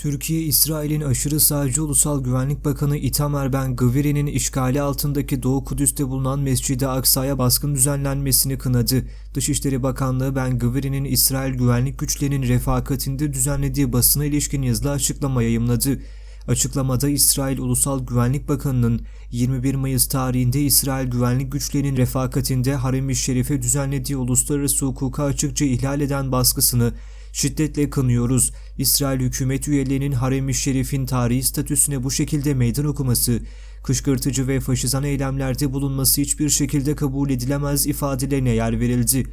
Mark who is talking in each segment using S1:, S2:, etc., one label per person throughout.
S1: Türkiye, İsrail'in aşırı sağcı Ulusal Güvenlik Bakanı Itamar Ben Gviri'nin işgali altındaki Doğu Kudüs'te bulunan Mescid-i Aksa'ya baskın düzenlenmesini kınadı. Dışişleri Bakanlığı Ben Gviri'nin İsrail güvenlik güçlerinin refakatinde düzenlediği basına ilişkin yazılı açıklama yayımladı. Açıklamada İsrail Ulusal Güvenlik Bakanı'nın 21 Mayıs tarihinde İsrail güvenlik güçlerinin refakatinde Harem-i Şerif'e düzenlediği uluslararası hukuka açıkça ihlal eden baskısını şiddetle kınıyoruz. İsrail hükümet üyelerinin Harem-i Şerif'in tarihi statüsüne bu şekilde meydan okuması, kışkırtıcı ve faşizan eylemlerde bulunması hiçbir şekilde kabul edilemez ifadelerine yer verildi.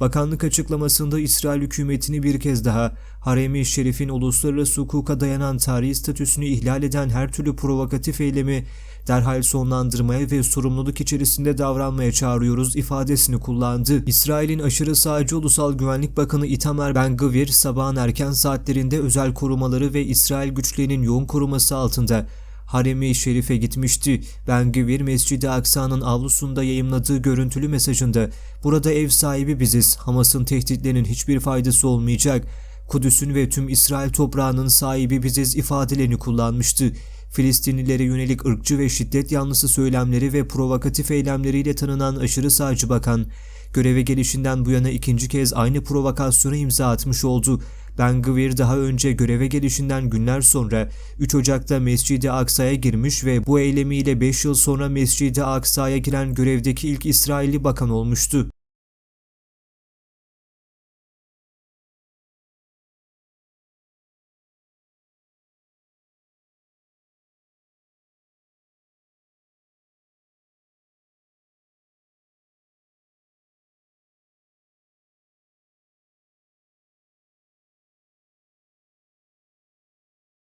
S1: Bakanlık açıklamasında İsrail hükümetini bir kez daha Harem-i Şerif'in uluslararası hukuka dayanan tarihi statüsünü ihlal eden her türlü provokatif eylemi derhal sonlandırmaya ve sorumluluk içerisinde davranmaya çağırıyoruz ifadesini kullandı. İsrail'in aşırı sağcı Ulusal Güvenlik Bakanı Itamar Ben Gvir sabahın erken saatlerinde özel korumaları ve İsrail güçlerinin yoğun koruması altında Harem-i Şerif'e gitmişti. Ben Mescid-i Aksa'nın avlusunda yayımladığı görüntülü mesajında burada ev sahibi biziz. Hamas'ın tehditlerinin hiçbir faydası olmayacak. Kudüs'ün ve tüm İsrail toprağının sahibi biziz ifadelerini kullanmıştı. Filistinlilere yönelik ırkçı ve şiddet yanlısı söylemleri ve provokatif eylemleriyle tanınan aşırı sağcı bakan, göreve gelişinden bu yana ikinci kez aynı provokasyona imza atmış oldu. Ben Gvir daha önce göreve gelişinden günler sonra 3 Ocak'ta Mescid-i Aksa'ya girmiş ve bu eylemiyle 5 yıl sonra Mescid-i Aksa'ya giren görevdeki ilk İsrailli bakan olmuştu.